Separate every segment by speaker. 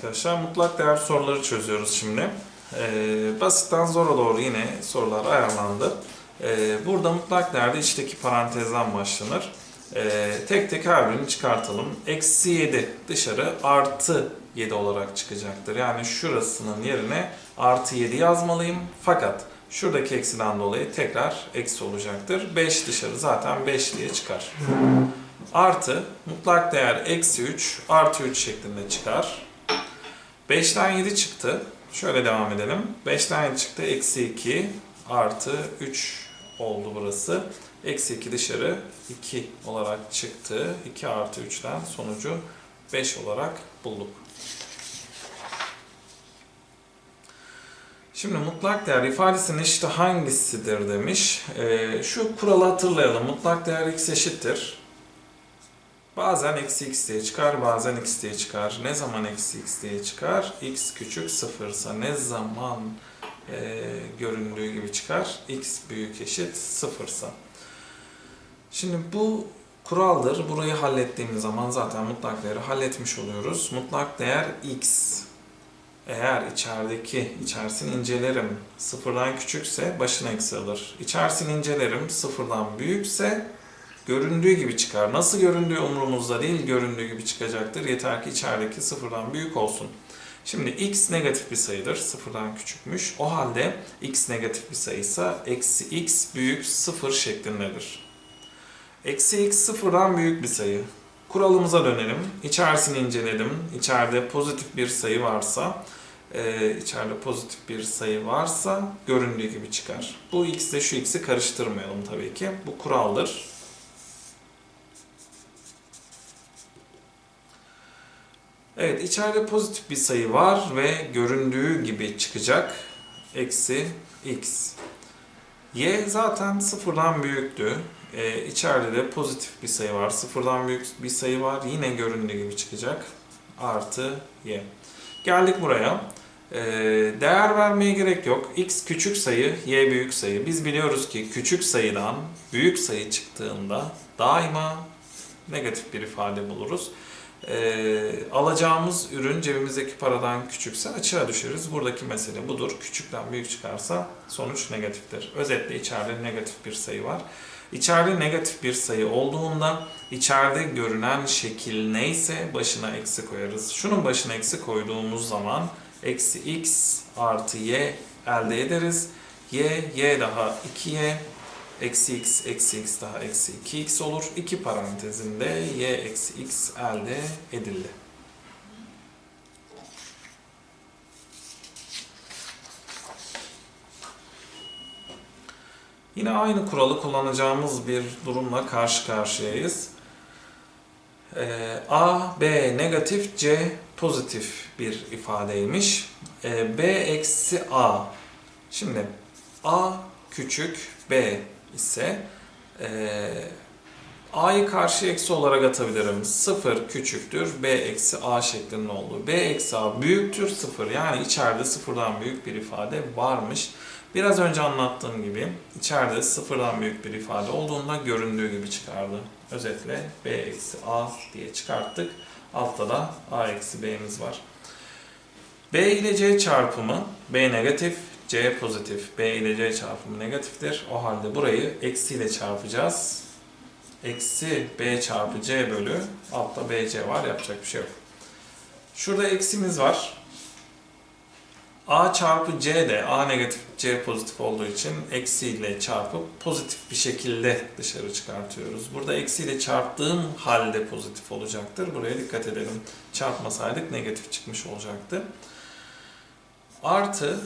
Speaker 1: Arkadaşlar mutlak değer soruları çözüyoruz şimdi. Ee, basitten zora doğru yine sorular ayarlandı. Ee, burada mutlak değerde içteki parantezden başlanır. Ee, tek tek her birini çıkartalım. Eksi 7 dışarı artı 7 olarak çıkacaktır. Yani şurasının yerine artı 7 yazmalıyım. Fakat şuradaki eksiden dolayı tekrar eksi olacaktır. 5 dışarı zaten 5 diye çıkar. Artı mutlak değer eksi 3 artı 3 şeklinde çıkar. 5'ten 7 çıktı. Şöyle devam edelim. 5'ten 7 çıktı. Eksi 2 artı 3 oldu burası. Eksi 2 dışarı 2 olarak çıktı. 2 artı 3'ten sonucu 5 olarak bulduk. Şimdi mutlak değer ifadesinin işte hangisidir demiş. Ee, şu kuralı hatırlayalım. Mutlak değer x eşittir. Bazen eksi x diye çıkar, bazen x diye çıkar. Ne zaman eksi x diye çıkar? x küçük sıfırsa ne zaman e, göründüğü gibi çıkar? x büyük eşit sıfırsa. Şimdi bu kuraldır. Burayı hallettiğimiz zaman zaten mutlak değeri halletmiş oluyoruz. Mutlak değer x. Eğer içerideki, içerisini incelerim, sıfırdan küçükse başına eksi alır. İçerisini incelerim, sıfırdan büyükse göründüğü gibi çıkar. Nasıl göründüğü umurumuzda değil, göründüğü gibi çıkacaktır. Yeter ki içerideki sıfırdan büyük olsun. Şimdi x negatif bir sayıdır, sıfırdan küçükmüş. O halde x negatif bir sayıysa eksi x büyük sıfır şeklindedir. Eksi x sıfırdan büyük bir sayı. Kuralımıza dönelim. İçerisini inceledim. İçeride pozitif bir sayı varsa, e, içeride pozitif bir sayı varsa göründüğü gibi çıkar. Bu x ile şu x'i karıştırmayalım tabii ki. Bu kuraldır. Evet, içeride pozitif bir sayı var ve göründüğü gibi çıkacak. Eksi x. Y zaten sıfırdan büyüktü. Ee, içeride de pozitif bir sayı var. Sıfırdan büyük bir sayı var. Yine göründüğü gibi çıkacak. Artı y. Geldik buraya. Ee, değer vermeye gerek yok. x küçük sayı, y büyük sayı. Biz biliyoruz ki küçük sayıdan büyük sayı çıktığında daima negatif bir ifade buluruz. Ee, alacağımız ürün cebimizdeki paradan küçükse açığa düşeriz. Buradaki mesele budur. Küçükten büyük çıkarsa sonuç negatiftir. Özetle içeride negatif bir sayı var. İçeride negatif bir sayı olduğunda içeride görünen şekil neyse başına eksi koyarız. Şunun başına eksi koyduğumuz zaman eksi x artı y elde ederiz. y, y daha 2y eksi x eksi x daha eksi 2x olur. İki parantezinde y eksi x elde edildi. Yine aynı kuralı kullanacağımız bir durumla karşı karşıyayız. Ee, A, B negatif, C pozitif bir ifadeymiş. Ee, B eksi A. Şimdi A küçük, B ise e, A'yı karşı eksi olarak atabilirim. 0 küçüktür, B eksi A şeklinde oldu. B eksi A büyüktür 0. Yani içeride sıfırdan büyük bir ifade varmış. Biraz önce anlattığım gibi içeride sıfırdan büyük bir ifade olduğunda göründüğü gibi çıkardı. Özetle B eksi A diye çıkarttık. Altta da A eksi B'miz var. B ile C çarpımı B negatif, C pozitif. B ile C çarpımı negatiftir. O halde burayı eksi ile çarpacağız. Eksi B çarpı C bölü altta BC var. Yapacak bir şey yok. Şurada eksimiz var. A çarpı C de A negatif C pozitif olduğu için eksi ile çarpıp pozitif bir şekilde dışarı çıkartıyoruz. Burada eksi ile çarptığım halde pozitif olacaktır. Buraya dikkat edelim. Çarpmasaydık negatif çıkmış olacaktı. Artı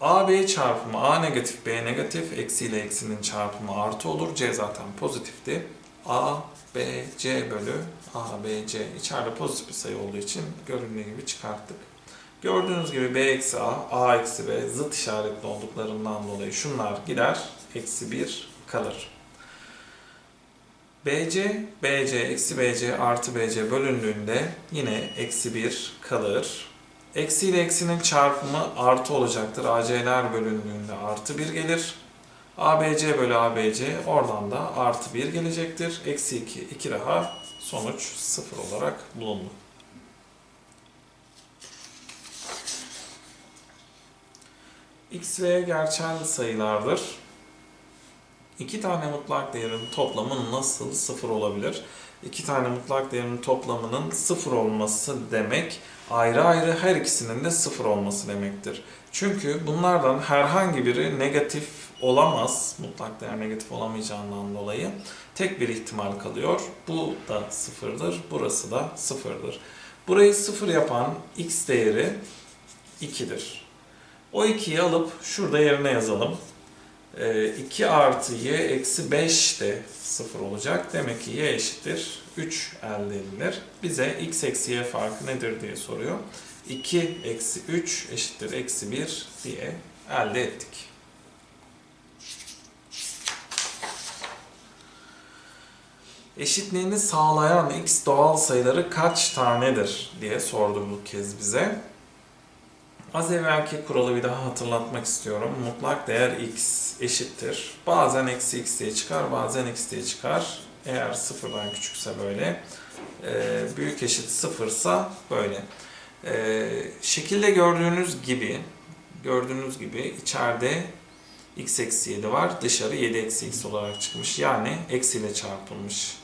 Speaker 1: AB çarpımı A negatif B negatif eksi ile eksinin çarpımı artı olur. C zaten pozitifti. A B C bölü A B C içeride pozitif bir sayı olduğu için göründüğü gibi çıkarttık. Gördüğünüz gibi B eksi A, A eksi B zıt işaretli olduklarından dolayı şunlar gider, eksi 1 kalır. BC, BC eksi BC artı BC bölündüğünde yine eksi 1 kalır. Eksi ile eksinin çarpımı artı olacaktır. AC'ler bölündüğünde artı 1 gelir. ABC bölü ABC oradan da artı 1 gelecektir. Eksi 2, 2 daha sonuç 0 olarak bulundu. X ve Y gerçel sayılardır. İki tane mutlak değerin toplamı nasıl sıfır olabilir? İki tane mutlak değerin toplamının sıfır olması demek ayrı ayrı her ikisinin de sıfır olması demektir. Çünkü bunlardan herhangi biri negatif olamaz. Mutlak değer negatif olamayacağından dolayı tek bir ihtimal kalıyor. Bu da sıfırdır, burası da sıfırdır. Burayı sıfır yapan x değeri 2'dir. O 2'yi alıp şurada yerine yazalım. Ee, 2 artı y eksi 5 de 0 olacak. Demek ki y eşittir 3 elde edilir. Bize x eksi y farkı nedir diye soruyor. 2 eksi 3 eşittir eksi 1 diye elde ettik. Eşitliğini sağlayan x doğal sayıları kaç tanedir diye sordu bu kez bize. Az evvelki kuralı bir daha hatırlatmak istiyorum. Mutlak değer x eşittir. Bazen eksi x diye çıkar, bazen x diye çıkar. Eğer sıfırdan küçükse böyle, e, büyük eşit sıfırsa böyle. E, şekilde gördüğünüz gibi, gördüğünüz gibi içeride x eksi 7 var, dışarı 7 eksi x olarak çıkmış. Yani eksiyle çarpılmış.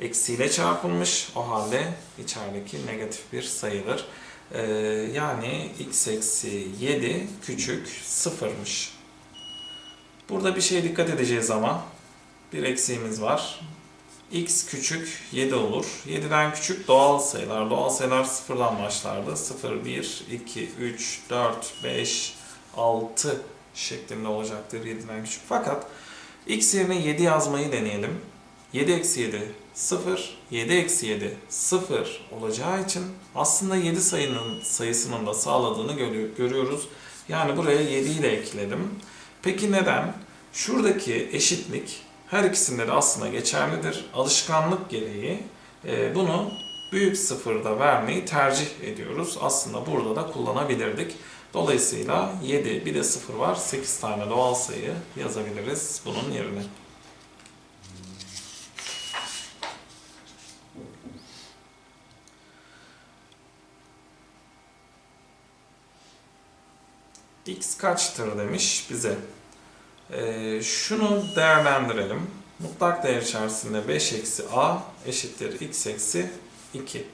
Speaker 1: Eksiyle çarpılmış, o halde içerideki negatif bir sayıdır. Ee, yani x eksi 7 küçük sıfırmış. Burada bir şeye dikkat edeceğiz ama bir eksiğimiz var. x küçük 7 olur. 7'den küçük doğal sayılar. Doğal sayılar sıfırdan başlardı. 0, 1, 2, 3, 4, 5, 6 şeklinde olacaktır 7'den küçük. Fakat x yerine 7 yazmayı deneyelim. 7 eksi 7 0, 7 eksi 7 0 olacağı için aslında 7 sayının sayısının da sağladığını görü- görüyoruz. Yani buraya 7 ile ekledim. Peki neden? Şuradaki eşitlik her ikisinde de aslında geçerlidir. Alışkanlık gereği e, bunu büyük sıfırda vermeyi tercih ediyoruz. Aslında burada da kullanabilirdik. Dolayısıyla 7 bir de 0 var. 8 tane doğal sayı yazabiliriz bunun yerine. X kaçtır demiş bize. Ee, şunu değerlendirelim. Mutlak değer içerisinde 5 eksi a eşittir x eksi 2.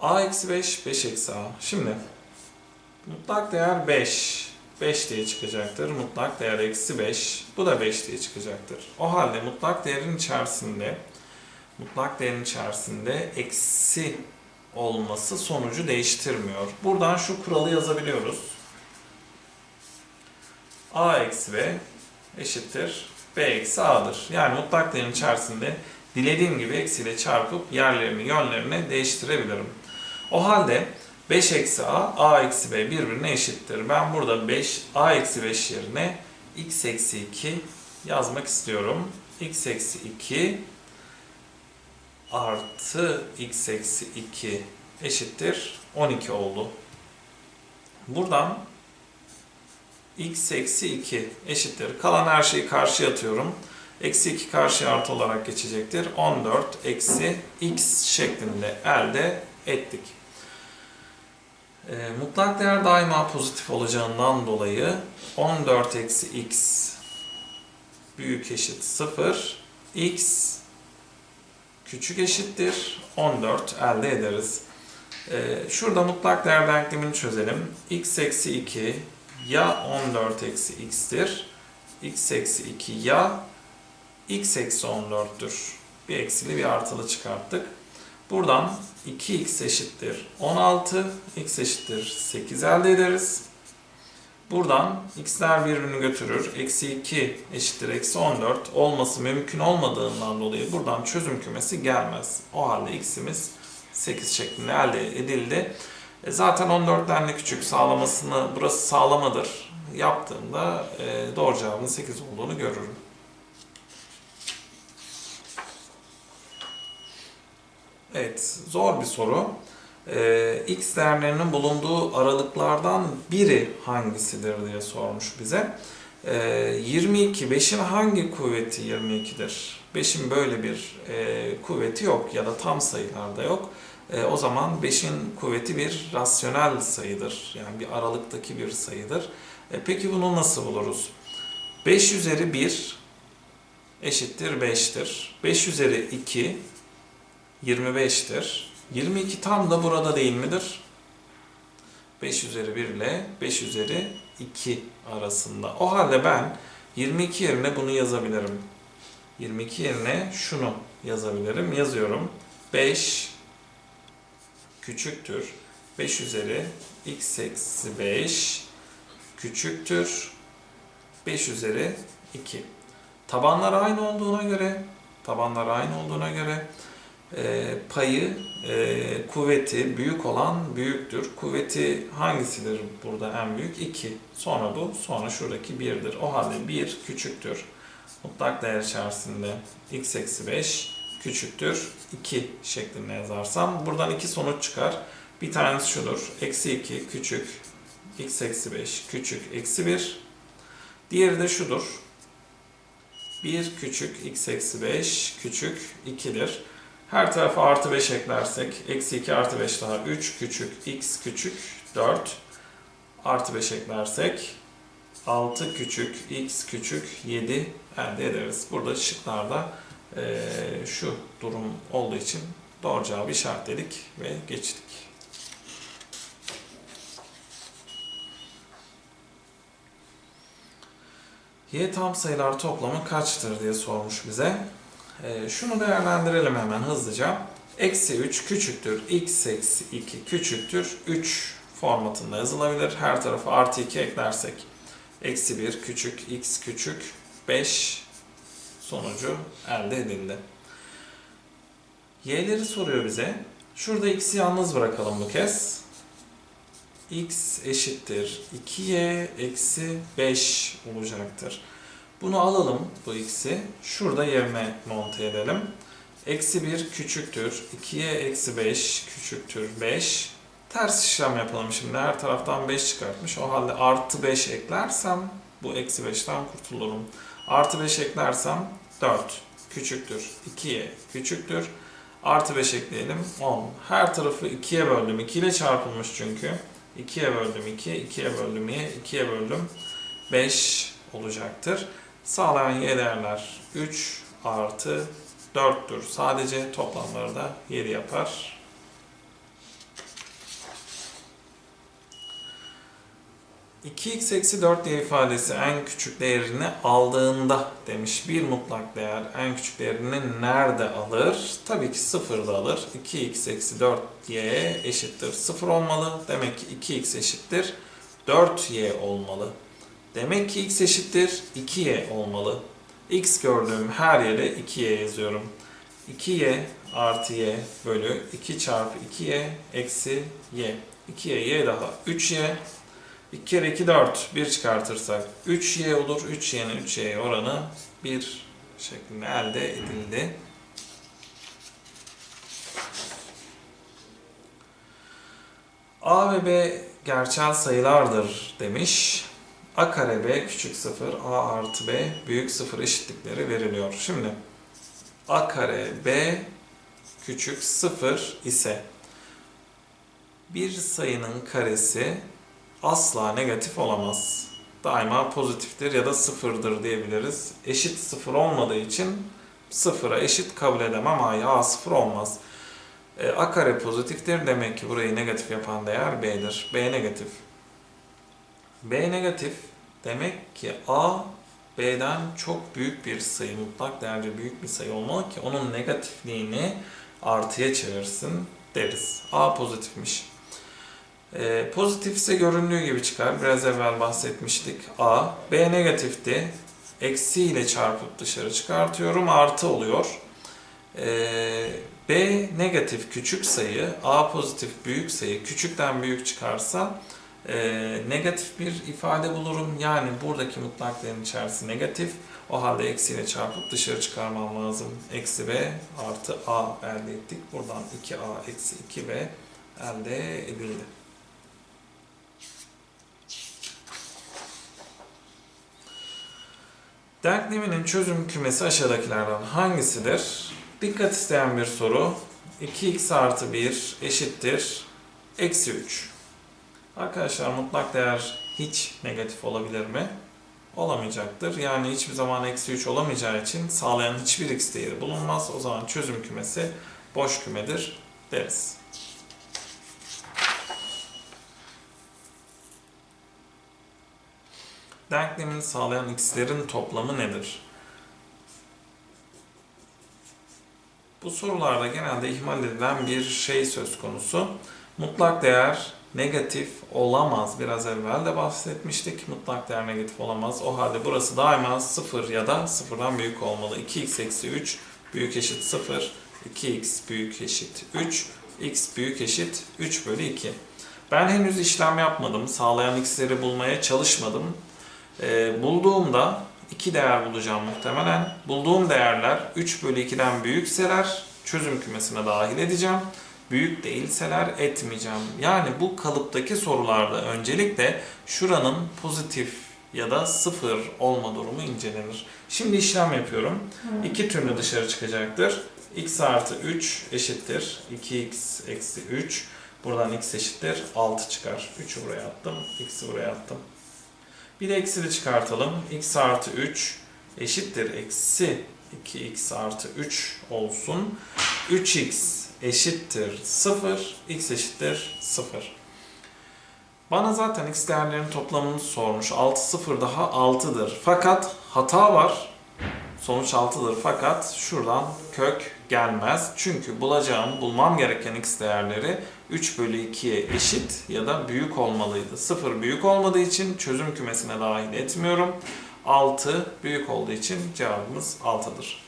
Speaker 1: a eksi 5, 5 eksi a. Şimdi mutlak değer 5. 5 diye çıkacaktır. Mutlak değer eksi 5. Bu da 5 diye çıkacaktır. O halde mutlak değerin içerisinde mutlak değerin içerisinde eksi olması sonucu değiştirmiyor. Buradan şu kuralı yazabiliyoruz a eksi b eşittir b eksi a'dır. Yani mutlak değerin içerisinde dilediğim gibi eksiyle çarpıp yerlerini, yönlerini değiştirebilirim. O halde 5 eksi a, a eksi b birbirine eşittir. Ben burada 5, a eksi 5 yerine x eksi 2 yazmak istiyorum. x eksi 2 artı x eksi 2 eşittir 12 oldu. Buradan x eksi 2 eşittir. Kalan her şeyi karşıya atıyorum. Eksi 2 karşıya artı olarak geçecektir. 14 eksi x şeklinde elde ettik. E, mutlak değer daima pozitif olacağından dolayı 14 eksi x büyük eşit 0. x küçük eşittir 14 elde ederiz. E, şurada mutlak değer denklemini çözelim. x eksi 2 ya 14 eksi x'tir. x eksi 2 ya x eksi 14'tür. Bir eksili bir artılı çıkarttık. Buradan 2x eşittir 16, x eşittir 8 elde ederiz. Buradan x'ler birbirini götürür. Eksi 2 eşittir eksi 14 olması mümkün olmadığından dolayı buradan çözüm kümesi gelmez. O halde x'imiz 8 şeklinde elde edildi. E zaten 14'ten de küçük sağlamasını burası sağlamadır. Yaptığımda e, doğru cevabın 8 olduğunu görürüm. Evet, zor bir soru. E, x değerlerinin bulunduğu aralıklardan biri hangisidir diye sormuş bize. E, 22, 5'in hangi kuvveti 22'dir? 5'in böyle bir e, kuvveti yok ya da tam sayılarda yok. E, o zaman 5'in kuvveti bir rasyonel sayıdır. Yani bir aralıktaki bir sayıdır. E, peki bunu nasıl buluruz? 5 üzeri 1 eşittir 5'tir. 5 üzeri 2 25'tir. 22 tam da burada değil midir? 5 üzeri 1 ile 5 üzeri 2 arasında. O halde ben 22 yerine bunu yazabilirim. 22 yerine şunu yazabilirim. Yazıyorum. 5 küçüktür. 5 üzeri x eksi 5 küçüktür. 5 üzeri 2. Tabanlar aynı olduğuna göre tabanlar aynı olduğuna göre e, payı, e, kuvveti büyük olan büyüktür. Kuvveti hangisidir burada en büyük? 2. Sonra bu, sonra şuradaki 1'dir. O halde 1 küçüktür. Mutlak değer içerisinde x eksi 5 küçüktür 2 şeklinde yazarsam buradan iki sonuç çıkar. Bir tanesi şudur. Eksi 2 küçük x eksi 5 küçük eksi 1. Diğeri de şudur. 1 küçük x eksi 5 küçük 2'dir. Her tarafa artı 5 eklersek eksi 2 artı 5 daha 3 küçük x küçük 4 artı 5 eklersek 6 küçük x küçük 7 elde ederiz. Burada şıklarda eee, şu durum olduğu için doğru cevabı işaretledik ve geçtik. Y tam sayılar toplamı kaçtır diye sormuş bize. Ee, şunu değerlendirelim hemen hızlıca. Eksi 3 küçüktür x eksi 2 küçüktür 3 formatında yazılabilir. Her tarafa artı 2 eklersek eksi 1 küçük x küçük 5 sonucu elde edildi. Y'leri soruyor bize. Şurada x'i yalnız bırakalım bu kez. x eşittir 2y eksi 5 olacaktır. Bunu alalım bu x'i. Şurada yerine monte edelim. Eksi 1 küçüktür. 2y eksi 5 küçüktür 5. Ters işlem yapalım şimdi. Her taraftan 5 çıkartmış. O halde artı 5 eklersem bu eksi 5'ten kurtulurum. Artı 5 eklersem 4 küçüktür. 2y küçüktür. Artı 5 ekleyelim 10. Her tarafı 2'ye böldüm. 2 ile çarpılmış çünkü. 2'ye böldüm 2, 2'ye böldüm y, 2'ye böldüm 5 olacaktır. Sağlayan y değerler 3 artı 4'tür. Sadece toplamları da 7 yapar. X eksi 4 diye ifadesi en küçük değerini aldığında demiş. Bir mutlak değer en küçük değerini nerede alır? Tabii ki sıfırda alır. 2x eksi 4y eşittir 0 olmalı. Demek ki 2x eşittir 4y olmalı. Demek ki x eşittir 2y olmalı. x gördüğüm her yere 2y yazıyorum. 2y artı y bölü 2 çarpı 2y eksi y. 2y y daha 3y 2 kere 2 4. 1 çıkartırsak 3y olur. 3y'nin 3y oranı 1 şeklinde elde edildi. A ve B gerçel sayılardır demiş. A kare B küçük 0, A artı B büyük 0 eşitlikleri veriliyor. Şimdi A kare B küçük 0 ise bir sayının karesi asla negatif olamaz. Daima pozitiftir ya da sıfırdır diyebiliriz. Eşit sıfır olmadığı için sıfıra eşit kabul edemem. A'ya A sıfır olmaz. E, A kare pozitiftir. Demek ki burayı negatif yapan değer B'dir. B negatif. B negatif demek ki A B'den çok büyük bir sayı, mutlak değerce büyük bir sayı olmalı ki onun negatifliğini artıya çevirsin deriz. A pozitifmiş. E, pozitif ise göründüğü gibi çıkar. Biraz evvel bahsetmiştik. A. B negatifti. Eksi ile çarpıp dışarı çıkartıyorum. Artı oluyor. E, B negatif küçük sayı, A pozitif büyük sayı küçükten büyük çıkarsa e, negatif bir ifade bulurum. Yani buradaki mutlak değerin içerisi negatif. O halde eksiyle çarpıp dışarı çıkarmam lazım. Eksi B artı A elde ettik. Buradan 2A eksi 2B elde edildi. Denkleminin çözüm kümesi aşağıdakilerden hangisidir? Dikkat isteyen bir soru. 2x artı 1 eşittir eksi 3. Arkadaşlar mutlak değer hiç negatif olabilir mi? Olamayacaktır. Yani hiçbir zaman eksi 3 olamayacağı için sağlayan hiçbir x değeri bulunmaz. O zaman çözüm kümesi boş kümedir deriz. Denklemini sağlayan x'lerin toplamı nedir? Bu sorularda genelde ihmal edilen bir şey söz konusu. Mutlak değer negatif olamaz. Biraz evvel de bahsetmiştik. Mutlak değer negatif olamaz. O halde burası daima 0 ya da 0'dan büyük olmalı. 2x eksi 3 büyük eşit 0. 2x büyük eşit 3. x büyük eşit 3 bölü 2. Ben henüz işlem yapmadım. Sağlayan x'leri bulmaya çalışmadım. Ee, bulduğumda iki değer bulacağım muhtemelen. Bulduğum değerler 3 bölü 2'den büyükseler çözüm kümesine dahil edeceğim. Büyük değilseler etmeyeceğim. Yani bu kalıptaki sorularda öncelikle şuranın pozitif ya da sıfır olma durumu incelenir. Şimdi işlem yapıyorum. İki türlü dışarı çıkacaktır. x artı 3 eşittir. 2x eksi 3. Buradan x eşittir. 6 çıkar. 3'ü buraya attım. x'i buraya attım. Bir eksili çıkartalım. x artı 3 eşittir. Eksi 2x artı 3 olsun. 3x eşittir 0. x eşittir 0. Bana zaten x değerlerinin toplamını sormuş. 6 0 daha 6'dır. Fakat hata var. Sonuç 6'dır fakat şuradan kök gelmez. Çünkü bulacağım, bulmam gereken x değerleri 3 bölü 2'ye eşit ya da büyük olmalıydı. 0 büyük olmadığı için çözüm kümesine dahil etmiyorum. 6 büyük olduğu için cevabımız 6'dır.